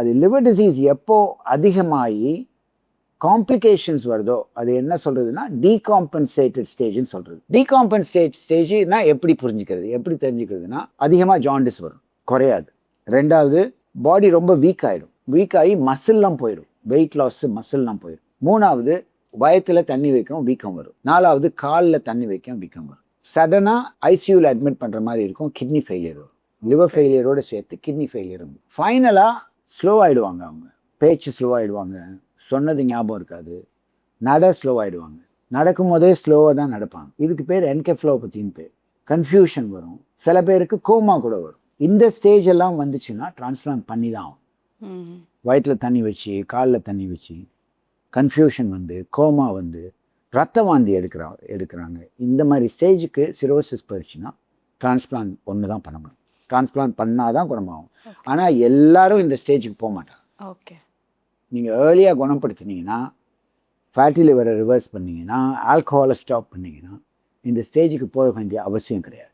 அது liver disease எப்போ அதிகமாகி காம்ப்ளிகேஷன்ஸ் வருதோ அது என்ன சொல்கிறதுனா டீகாம்பன்சேட்டட் ஸ்டேஜ்னு சொல்கிறது டீகாம்பன்சேட் ஸ்டேஜ்னா எப்படி புரிஞ்சுக்கிறது? எப்படி தெரிஞ்சுக்கிறதுனா அதிகமாக ஜாண்டிஸ் வரும் குறையாது. ரெண்டாவது பாடி ரொம்ப வீக் ஆகிடும் வீக் ஆகி மசில்லாம் போயிடும் வெயிட் லாஸ் மசில்லாம் போயிடும் மூணாவது வயத்தில் தண்ணி வைக்கும் வீக்கம் வரும். நாலாவது காலில் தண்ணி வைக்கும் வீக்கம் வரும். சடனாக ஐசியூவில் அட்மிட் பண்ணுற மாதிரி இருக்கும் கிட்னி ஃபெயிலியர் வரும். லிவர் ஃபெயிலியரோடு சேர்த்து கிட்னி ஃபெயிலியர் ஃபைனலாக ஸ்லோ ஆகிடுவாங்க அவங்க. பேச்சு ஸ்லோ ஆகிடுவாங்க சொன்னது ஞாபகம் இருக்காது. நட ஸ்லோ ஆகிடுவாங்க நடக்கும் போதே ஸ்லோவாக தான் நடப்பாங்க. இதுக்கு பேர் என்கெஃப்ளோ பற்றின்னு பேர். கன்ஃபியூஷன் வரும். சில பேருக்கு கோமா கூட வரும். இந்த ஸ்டேஜ் எல்லாம் வந்துச்சுன்னா டிரான்ஸ்பிளான்ட் பண்ணி தான் ஆகும். வயிற்றில் தண்ணி வச்சு காலில் தண்ணி வச்சு கன்ஃபியூஷன் வந்து கோமா வந்து ரத்த வாந்தி எடுக்கிறா எடுக்கிறாங்க. இந்த மாதிரி ஸ்டேஜுக்கு சிரோசிஸ் போயிடுச்சுன்னா டிரான்ஸ்பிளான்ட் ஒன்று தான் பண்ண முடியும். டிரான்ஸ்பிளான்ட் பண்ணால் தான் குணமாகும் ஆனால் எல்லாரும் இந்த ஸ்டேஜுக்கு போக மாட்டாங்க. ஓகே நீங்கள் ஏர்லியாக குணப்படுத்துனீங்கன்னா ஃபேட்டி லிவரை ரிவர்ஸ் பண்ணீங்கன்னா ஆல்கஹாலை ஸ்டாப் பண்ணீங்கன்னா இந்த ஸ்டேஜுக்கு போக வேண்டிய அவசியம் கிடையாது.